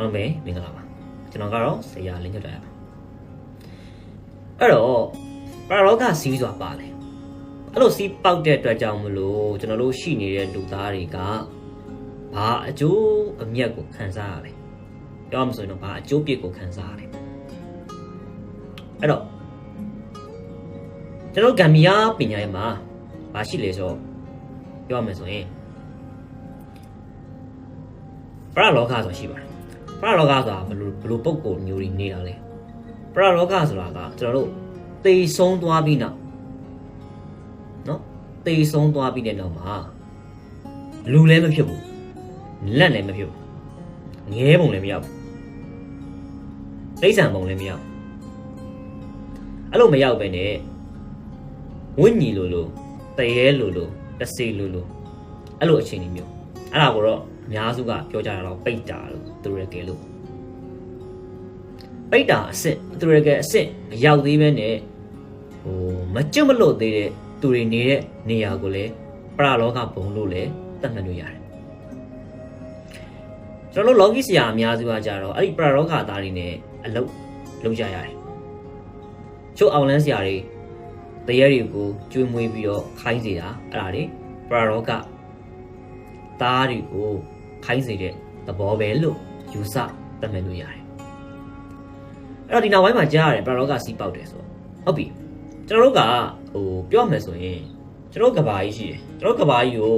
အားလုံးပဲမင်္ဂလာပါကျွန်တော်ကတော့ဆရာလင်းညွတ်တယ်ပါအဲ့တော့ပရာလောကစီးဆိုတာပါလေအဲ့လိုစီးပေါက်တဲ့အတွက်ကြောင့်မလို့ကျွန်တော်တို့ရှိနေတဲ့လူသားတွေကဘာအကျိုးအမြတ်ကိုခံစားရလဲပြောမှဆိုရင်တော့ဘာအကျိုးပြစ်ကိုခံစားရလဲအဲ့တော့ကျွန်တော်ဂမ်ဘီယာပညာရေးမှာဘာရှိလဲဆိုတော့ပြောရမယ်ဆိုရင်ပရလောကဆိုတာရှိပါတယ် ပရလောကဆိုတာဘယ်လိုဘယ်လိုပုံကိုမျိုးတွေနေတာလဲပရလောကဆိုတာကကျွန်တော်တို့သေဆုံးသွားပြီးနောက်နော်သေဆုံးသွားပြီးတဲ့နောက်မှာလူလည်းမဖြစ်ဘူးလက်လည်းမဖြစ်ဘူးငဲပုံလည်းမရောက်ဘူးတိဋ္ဌံပုံလည်းမရောက်ဘူးအဲ့လိုမရောက်ပဲနဲ့ဝိညာဉ်လိုလိုတရေလိုလိုတစေလိုလိုအဲ့လိုအခြေအနေမျိုးအဲ့ဒါကိုတော့အများစုကပြောကြတာတော့ပိတ်တာလို့ သူတို့ရဲ့ကဲလို့ပိတ်တာအစ်စ်သူတို့ရဲ့ကဲအစ်စ်မရောက်သေးပဲနဲ့ဟိုမကျွတ်မလို့သေးတဲ့သူတွေနေတဲ့နေရာကိုလည်းပရလောကဘုံလို့လည်းသတ်မှတ်လို့ရတယ်ကျွန်တော်တို့လောကီဆရာအများစုကကြတော့အဲ့ဒီပရလောကသားတွေနဲ့အလုပ်လုပ်ကြရတယ်ချို့အောင်လန်းဆရာတွေတရေတွေကိုကျွေးမွေးပြီးတော့ခိုင်းစေတာအဲ့ဒါတွေပရလောကသားတွေကိုခိုင်းစေတဲ့သဘောပဲလို့ ယူဆသတ်မှတ်လို့ရတယ်အဲ့တော့ဒီနောက်ပိုင်းမှာကြားရတယ်ပရလောကစီးပေါက်တယ်ဆိုတော့ဟုတ်ပြီကျွန်တော်တို့ကဟိုပြောမယ်ဆိုရင်ကျွန်တော်ကဘာကြီးရှိတယ်ကျွန်တော်ကဘာကြီးကို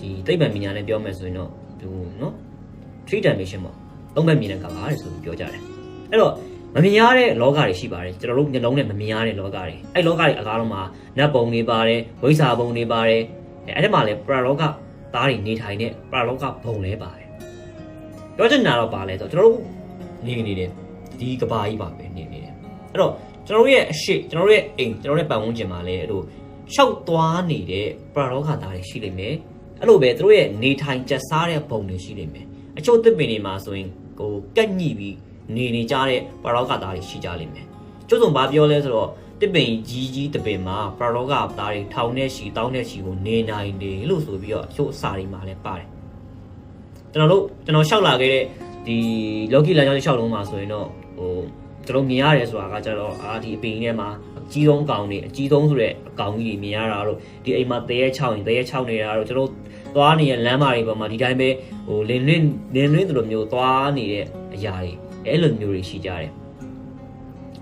ဒီသိပ္ပံပညာနဲ့ပြောမယ်ဆိုရင်တော့ဒီနော် three dimension ပေါ့သုံးဘက်မြင်တဲ့ကဘာတယ်ဆိုပြီးပြောကြတယ်အဲ့တော့မမြင်ရတဲ့လောကတွေရှိပါတယ်ကျွန်တော်တို့မျက်လုံးနဲ့မမြင်ရတဲ့လောကတွေအဲ့လောကတွေအကားလုံးမှာနတ်ပုံတွေပါတယ်ဝိဇ္ဇာပုံတွေပါတယ်အဲ့အဲ့ဒီမှာလည်းပရလောကသားတွေနေထိုင်တဲ့ပရလောကဘုံလဲပါတယ် ပြောချင်တာတော့ပါလဲဆိုတော့ကျွန်တော်တို့နေနေတယ်ဒီကဘာကြီးပါပဲနေနေတယ်အဲ့တော့ကျွန်တော်တို့ရဲ့အရှိကျွန်တော်တို့ရဲ့အိမ်ကျွန်တော်တို့ရဲ့ပတ်ဝန်းကျင်မှာလည်းအဲ့လိုရှောက်သွားနေတဲ့ပရလောကသားတွေရှိလိမ့်မယ်အဲ့လိုပဲသူတို့ရဲ့နေထိုင်ကြစားတဲ့ဘုံတွေရှိလိမ့်မယ်အချို့သစ်ပင်တွေမှာဆိုရင်ဟိုကက်ညှိပြီးနေနေကြတဲ့ပရလောကသားတွေရှိကြလိမ့်မယ်ကျုပ်ဆုံးဘာပြောလဲဆိုတော့တစ်ပင်ကြီးကြီးတစ်ပင်မှာပရလောကသားတွေထောင်နဲ့ရှီတောင်းနဲ့ရှီကိုနေနိုင်တယ်လို့ဆိုပြီးတော့အချို့အစာတွေမှာလည်းပါတယ် ကျွန်တော်တို့ကျွန်တော်ရှောက်လာခဲ့တဲ့ဒီလော်ကီလမ်းကြောင်းရှောက်လုံးမှာဆိုရင်တော့ဟိုကျွန်တော်မြင်ရတယ်ဆိုတာကကျတော့အာဒီအပင်ထဲမှာအကြီးဆုံးကောင်တွေအကြီးဆုံးဆိုတဲ့အကောင်ကြီးတွေမြင်ရတာတော့ဒီအိမ်မှာတရေချောင်းရင်တရေချောင်းနေတာတော့ကျွန်တော်သွားနေတဲ့လမ်းမတွေပေါ်မှာဒီတိုင်းပဲဟိုလင်းလင်းလင်းလင်းတို့လိုမျိုးသွားနေတဲ့အရာတွေအဲ့လိုမျိုးတွေရှိကြတယ်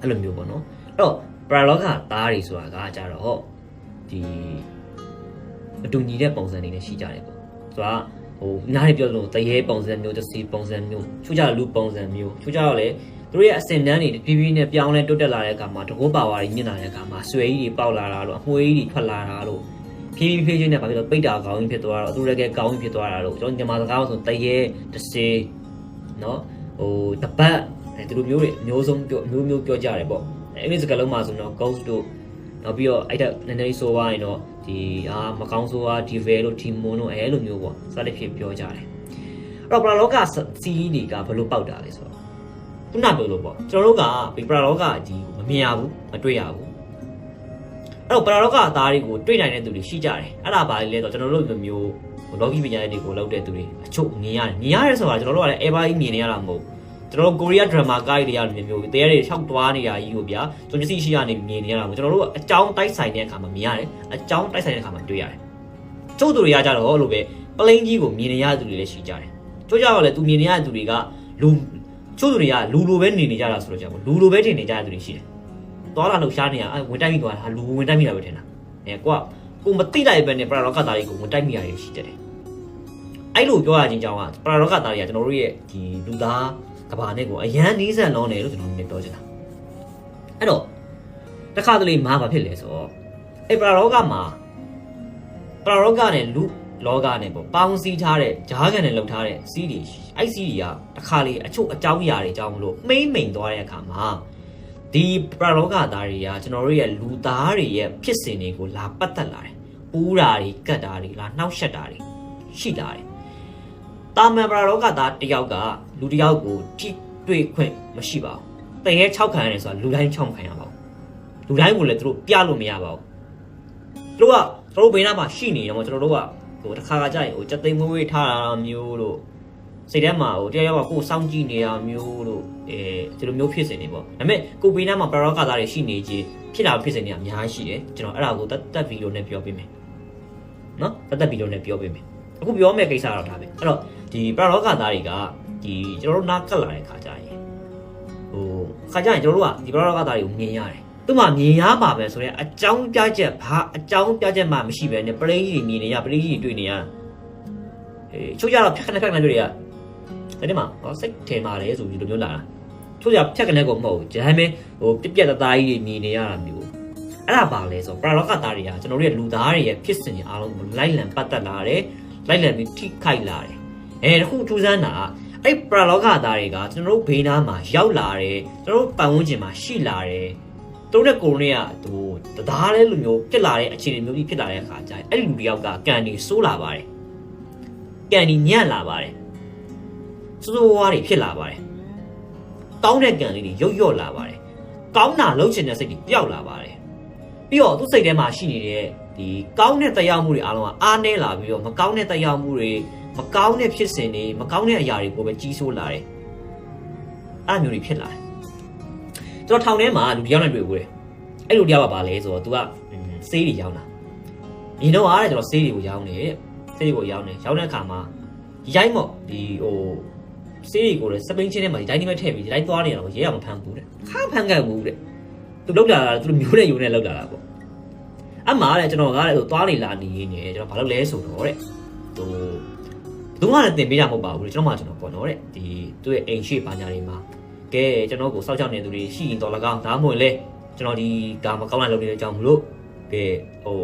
အဲ့လိုမျိုးပေါ့နော်အဲ့တော့ပရာလောကသားတွေဆိုတာကကြတော့ဒီအတူညီတဲ့ပုံစံတွေနဲ့ရှိကြတယ်ပေါ့ဆိုတာ ဟိုနားရပြောလို့တရေပုံစံမျိုးတစ်စီပုံစံမျိုးချို့ကြလူပုံစံမျိုးချို့ကြတော့လေသူတို့ရဲ့အစင်တန်းတွေတဖြည်းဖြည်းနဲ့ပြောင်းလဲတိုးတက်လာတဲ့အခါမှာတကောပါဝါတွေမြင့်လာတဲ့အခါမှာဆွဲကြီးတွေပေါက်လာတာလို့အမွှေးကြီးတွေထွက်လာတာလို့ဖြည်းဖြည်းဖြည်းချင်းနဲ့ဘာဖြစ်လို့ပိတ်တာကောင်းကြီးဖြစ်သွားတော့သူတို့လည်းကောင်းကြီးဖြစ်သွားတာလို့ကျွန်တော်ညီမစကားဆိုတရေတစ်စီနော်ဟိုတပတ်အဲသူတို့မျိုးတွေအမျိုးဆုံးပြောမျိုးမျိုးပြောကြတယ်ပေါ့အင်္ဂလိပ်စကားလုံးမှာဆိုတော့ ghost တို့နောက်ပြီးတော့အဲ့ဒါနည်းနည်းဆိုသွားရင်တော့ ဒီအာမကောင်းဆိုးอ่ะ devil တို့ demon တို့အဲလိုမျိုးပေါ့စသဖြင့်ပြောကြတယ်အဲ့တော့ပရာလောကစီးတွေကဘယ်လိုပေါက်တာလဲဆိုတော့ခုနပြောလို့ပေါ့ကျွန်တော်တို့ကဒီပရာလောကကြီးကိုမမြင်ရဘူးမတွေ့ရဘူးအဲ့တော့ပရာလောကအသားတွေကိုတွေ့နိုင်တဲ့သူတွေရှိကြတယ်အဲ့ဒါပါလေလဲဆိုတော့ကျွန်တော်တို့လိုမျိုးလောကီပညာရေးတွေကိုလောက်တဲ့သူတွေအချို့မြင်ရတယ်မြင်ရတယ်ဆိုတာကျွန်တော်တို့ကလည်း ever ကြီးမြင်နေရတာမဟုတ် ကျွန်တော်တို့ကိုရီးယားဒရမာကိုက်တွေရလိုမျိုးတရားတွေရှောက်သွားနေတာကြီးကိုဗျာကျွန်တော်စီရှိရနေမြင်နေရတာမဟုတ်ကျွန်တော်တို့အကြောင်းတိုက်ဆိုင်တဲ့အခါမှာမြင်ရတယ်အကြောင်းတိုက်ဆိုင်တဲ့အခါမှာတွေ့ရတယ်ကျုပ်တို့တွေကကြတော့လို့ပဲပလိန်ကြီးကိုမြင်နေရတဲ့သူတွေလည်းရှိကြတယ်ကျို့ကြတော့လေသူမြင်နေရတဲ့သူတွေကလူကျုပ်တို့တွေကလူလိုပဲနေနေကြတာဆိုတော့ကြောင့်လူလိုပဲထင်နေကြတဲ့သူတွေရှိတယ်သွားလာလို့ရှားနေရအဲဝင်တိုက်မိသွားတာလူဝင်တိုက်မိတာပဲထင်တာအဲကွာကိုမသိလိုက်ပဲနဲ့ပရာလောကသားတွေကိုဝင်တိုက်မိရတယ်ရှိတယ်အဲ့လိုပြောရခြင်းကြောင့်ကပရာလောကသားတွေကကျွန်တော်တို့ရဲ့ဒီလူသား ကဘာနဲ့ကိုအရန်နီးစပ်လုံးတယ်လို့ကျွန်တော်တို့ပြောချင်တာအဲ့တော့တစ်ခါတလေမားဘာဖြစ်လဲဆိုတော့အဲ့ပရာလောကမှာပရာလောကနဲ့လူလောကနဲ့ပေါ့ပေါင်းစည်းထားတဲ့ဂျားကန်နဲ့လှုပ်ထားတဲ့စီးတွေအဲ့စီးတွေကတစ်ခါလေအချို့အကြောင်းအရာတွေကြောင့်မလို့မိမ့်မိန်သွားတဲ့အခါမှာဒီပရာလောကသားတွေကကျွန်တော်တို့ရဲ့လူသားတွေရဲ့ဖြစ်စဉ်တွေကိုလာပတ်သက်လာတယ်ပူးတာတွေကတ်တာတွေလာနှောက်ယှက်တာတွေရှိလာတယ် တာမန်ပရာလောကသားတယောက်ကလူတယောက်ကိုထိတွေ့ခွင့်မရှိပါဘူးတရေ6ခံရတယ်ဆိုတာလူတိုင်း6ခံရပါဘူးလူတိုင်းကိုလည်းသူတို့ပြလို့မရပါဘူးသူတို့ကကျွန်တော်တို့ဘေးနားမှာရှိနေတယ်မို့ကျွန်တော်တို့ကဟိုတစ်ခါခါကြာရင်ဟိုစက်သိမ်းမွေးဝေးထားတာမျိုးလို့စိတ်ထဲမှာဟိုတရားရောက်ကကိုယ်စောင့်ကြည့်နေတာမျိုးလို့အဲဒီလိုမျိုးဖြစ်စင်နေပေါ့ဒါပေမဲ့ကိုပေးနားမှာပရောကသားတွေရှိနေခြင်းဖြစ်လာဖြစ်စင်နေအများကြီးရှိတယ်ကျွန်တော်အဲ့ဒါကိုတတ်တက်ဗီဒီယိုနဲ့ပြောပေးမယ်နော်တတ်တက်ဗီဒီယိုနဲ့ပြောပေးမယ် အခုပြောမယ့်ကိစ္စတော့ဒါပဲအဲ့တော့ဒီပရောကသားတွေကဒီကျွန်တော်တို့နားကပ်လာတဲ့ခါကျရင်ဟိုခါကျရင်ကျွန်တော်တို့ကဒီပရောကသားတွေကိုမြင်ရတယ်သူမှမြင်ရပါပဲဆိုတော့အကြောင်းပြချက်ဘာအကြောင်းပြချက်မှမရှိပဲနဲ့ပရိကြီးမြင်နေရပရိကြီးတွေ့နေရအေးချို့ကြတော့ဖြတ်ခနဲ့ဖြတ်ခနဲ့တွေ့ရတဲ့မှာဟောစိတ်ထဲမှာလဲဆိုပြီးဒီလိုမျိုးလာတာချို့ကြဖြတ်ခနဲ့ကိုမဟုတ်ဘူးဒါပေမဲ့ဟိုပြက်ပြက်တသားကြီးတွေမြင်နေရတာမျိုးအဲ့ဒါပါလဲဆိုပရာလောကသားတွေကကျွန်တော်တို့ရဲ့လူသားတွေရဲ့ဖြစ်စဉ်တွေအားလုံးကိုလိုက်လံပတ်သက်လာတယ် လိုက်လံပြီးထိခိုက်လာတယ်အဲတခုထူးဆန်းတာကအဲ့ပရာလောကသားတွေကကျွန်တော်တို့ဘေးနားမှာရောက်လာတယ်ကျွန်တော်တို့ပတ်ဝန်းကျင်မှာရှိလာတယ်တို့တဲ့ကိုရိုကသူတသားလဲလူမျိုးဖြစ်လာတဲ့အခြေအနေမျိုးကြီးဖြစ်လာတဲ့အခါကျရင်အဲ့ဒီလူတယောက်ကကန်ဒီဆိုးလာပါတယ်ကန်ဒီညံ့လာပါတယ်စိုးစိုးဝါးတွေဖြစ်လာပါတယ်ကောင်းတဲ့ကန်လေးတွေရုပ်ရော့လာပါတယ်ကောင်းတာလှုပ်ချင်တဲ့စိတ်တွေပျောက်လာပါတယ်ပြီးတော့သူ့စိတ်ထဲမှာရှိနေတဲ့ ဒီကောင်းတဲ့တရားမှုတွေအားလုံးကအားနည်းလာပြီးတော့မကောင်းတဲ့တရားမှုတွေမကောင်းတဲ့ဖြစ်စဉ်တွေမကောင်းတဲ့အရာတွေကိုပဲကြီးစိုးလာတယ်အဲ့လိုမျိုးတွေဖြစ်လာတယ်ကျွန်တော်ထောင်ထဲမှာလူတစ်ယောက်နဲ့တွေ့ဘူးတယ်အဲ့လူတစ်ယောက်ကဘာလဲဆိုတော့ तू ကဆေးတွေရောင်းတာညီတော့အားတဲ့ကျွန်တော်ဆေးတွေကိုရောင်းတယ်ဆေးတွေကိုရောင်းတယ်ရောင်းတဲ့အခါမှာရိုက်မော့ဒီဟိုဆေးတွေကိုလည်းစပိန်ချင်းထဲမှာဒီတိုင်းဒီမဲ့ထည့်ပြီးဒီတိုင်းသွားနေတာကိုရဲရမဖမ်းဘူးတဲ့ခါဖမ်းခဲ့ဘူးတဲ့သူလောက်လာတာသူမျိုးနဲ့ယူနဲ့လောက်လာတာပေါ့ အမှလည်းကျွန်တော်ကလည်းဟိုသွားနေလာနေရင်းနေကျွန်တော်ဘာလုပ်လဲဆိုတော့တဲ့ဟိုဘယ်သူမှလည်းတင်ပေးတာမဟုတ်ပါဘူးလေကျွန်တော်မှကျွန်တော်ပေါ့နော်တဲ့ဒီသူ့ရဲ့အိမ်ရှိပါညာတွေမှာကဲကျွန်တော်ကိုစောက်ချောက်နေသူတွေရှိရင်တော့လကောင်းဒါမှမဟုတ်လေကျွန်တော်ဒီကာမကောင်းလာလုပ်နေတဲ့အကြောင်းမလို့ကဲဟို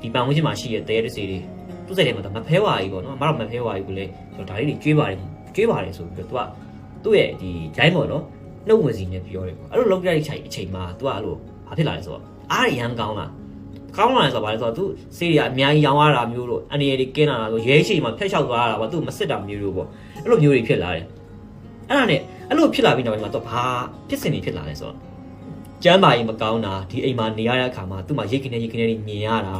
ဒီပန်ဝန်းကျင်မှာရှိတဲ့တဲရတဲ့စီတွေသူ့စိတ်ထဲမှာတော့မဖဲဝါကြီးပေါ့နော်မတော့မဖဲဝါကြီးကိုလေကျွန်တော်ဒါလေးတွေကျွေးပါတယ်ကျွေးပါတယ်ဆိုပြီးတော့သူကသူ့ရဲ့ဒီဂျိုင်းပေါ့နော်နှုတ်ဝင်စီနဲ့ပြောတယ်ပေါ့အဲ့လိုလုပ်ပြတဲ့အချိန်အချိန်မှာသူကအဲ့လိုဘာဖြစ်လာလဲဆိုတော့အားရရန်ကောင်းလား ကောင်းလာတယ်ဆိုတော့ဗါလဲဆိုတော့သူစေးရအများကြီးရောင်းရတာမျိုးလို့အနေရည်ကင်းလာတာဆိုရဲရှိမှဖျက်လျှောက်သွားတာပေါ့သူမစစ်တာမျိုးလို့ပေါ့အဲ့လိုမျိုးတွေဖြစ်လာတယ်အဲ့ဒါနဲ့အဲ့လိုဖြစ်လာပြီးတော့ဒီမှာတော့ဘာဖြစ်စဉ်တွေဖြစ်လာလဲဆိုတော့ကျမ်းမာရေးမကောင်းတာဒီအိမ်မှာနေရတဲ့အခါမှာသူ့မှာရိတ်ခနေရိတ်ခနေတွေမြင်ရတာ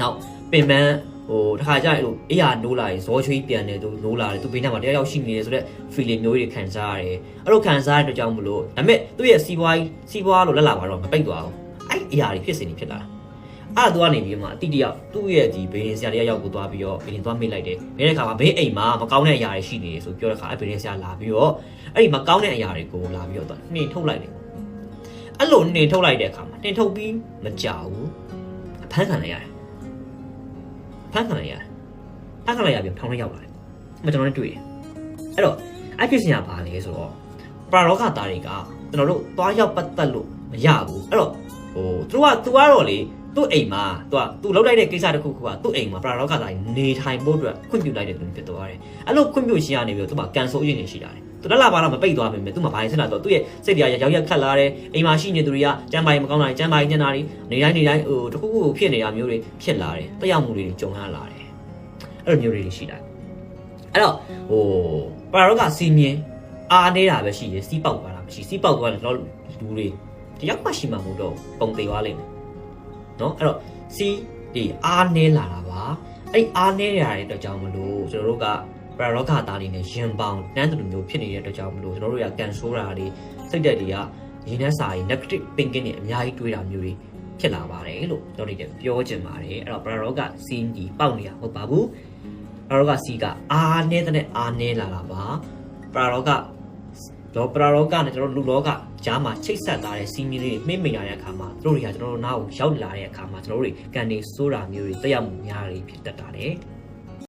နောက်ပင်ပန်းဟိုတခါကျရင်အဲ့လိုအေးရနိုးလာရင်ဇောချွေးပြန်တယ်သူနိုးလာတယ်သူဘေးနားမှာတယောက်ယောက်ရှိနေတယ်ဆိုတော့ feeling မျိုးတွေခံစားရတယ်အဲ့လိုခံစားရတဲ့အတွက်ကြောင့်မလို့ဒါပေမဲ့သူ့ရဲ့စီးပွားကြီးစီးပွားလို့လက်လာပါတော့မပိတ်သွားဘူးအဲ့အရာတွေဖြစ်စဉ်တွေဖြစ်လာတာ အဲ့ဒါသူကနေပြီးမှအတိတယောက်သူ့ရဲ့ဒီဘေးရင်ဆရာတယောက်ယောက်ကိုသွားပြီးတော့ဘေးရင်သွားမိတ်လိုက်တယ်မိတဲ့ခါမှာဘေးအိမ်မှာမကောင်းတဲ့အရာတွေရှိနေတယ်ဆိုပြောတဲ့ခါအဲ့ဘေးရင်ဆရာလာပြီးတော့အဲ့ဒီမကောင်းတဲ့အရာတွေကိုလာပြီးတော့နှင်ထုတ်လိုက်တယ်အဲ့လိုနှင်ထုတ်လိုက်တဲ့အခါမှာနှင်ထုတ်ပြီးမကြောက်ဘူးအဖမ်းခံလိုက်ရတယ်ဖမ်းခံလိုက်ရတယ်ဖမ်းခံလိုက်ရပြီးထောင်ထဲရောက်လာတယ်။မကျွန်တော်နဲ့တွေ့တယ်။အဲ့တော့အဲ့ဖြစ်စဉ်ကဘာလဲဆိုတော့ပရာလောကသားတွေကကျွန်တော်တို့သွားရောက်ပတ်သက်လို့မရဘူး။အဲ့တော့ဟိုသူကသူကတော့လေ သူ့အိမ်မှာသူကသူလှုပ်လိုက်တဲ့ကိစ္စတစ်ခုခုကသူ့အိမ်မှာပရာလောကသားတွေနေထိုင်ဖို့အတွက်ခွင့်ပြုလိုက်တဲ့သူဖြစ်သွားတယ်။အဲ့လိုခွင့်ပြုရှင်ရနေပြီးတော့သူကကန်ဆိုးရင်းနေရှိတာတယ်။သူတက်လာပါတော့မပိတ်သွားပြီမြဲသူမှဘာလဲဆက်လာတော့သူ့ရဲ့စိတ်တရားရောက်ရက်ခတ်လာတယ်အိမ်မှာရှိနေသူတွေကကျမ်းမာရေးမကောင်းတာကျမ်းမာရေးညံ့တာတွေနေတိုင်းနေတိုင်းဟိုတခုခုဖြစ်နေတာမျိုးတွေဖြစ်လာတယ်တက်ရောက်မှုတွေကြုံရလာတယ်အဲ့လိုမျိုးတွေရှိတာအဲ့တော့ဟိုပါရောကစီမြင်အားနေတာပဲရှိတယ်စီးပေါက်သွားတာမရှိစီးပေါက်သွားတယ်တော့လူတွေတယောက်မှရှိမှမဟုတ်တော့ပုံသေးသွားလိမ့်မယ် နော်အဲ့တော့စီးဒီအားနေလာတာပါအဲ့အားနေရတဲ့အတွက်ကြောင့်မလို့ကျွန်တော်တို့ကပရာရောဂါသားတွေနဲ့ရင်ပေါင်တန်းတူမျိုးဖြစ်နေတဲ့အတွက်ကြောင့်မလို့ကျွန်တော်တို့ရကန်ဆိုးတာတွေစိတ်ဓာတ်တွေကရင်းနှက်စာတွေ negative thinking တွေအများကြီးတွေးတာမျိုးတွေဖြစ်လာပါတယ်လို့ကျွန်တော်တို့ပြောချင်ပါတယ်အဲ့တော့ပရာရောဂါစီးကြီးပေါက်နေတာမဟုတ်ပါဘူးပရာရောဂါစီးကအားနေတဲ့အားနေလာတာပါပရာရောဂါ တော့ပရာရောဂါနဲ့ကျွန်တော်တို့လူလောကကြားမှာချိတ်ဆက်ထားတဲ့စီးမီလေးတွေမှိမ့်မိလာတဲ့အခါမှာတို့တွေကကျွန်တော်တို့နားကိုရောက်လာတဲ့အခါမှာကျွန်တော်တို့တွေကန်နေစိုးတာမျိုးတွေတက်ရောက်မှုများတွေဖြစ်တတ်တာတယ်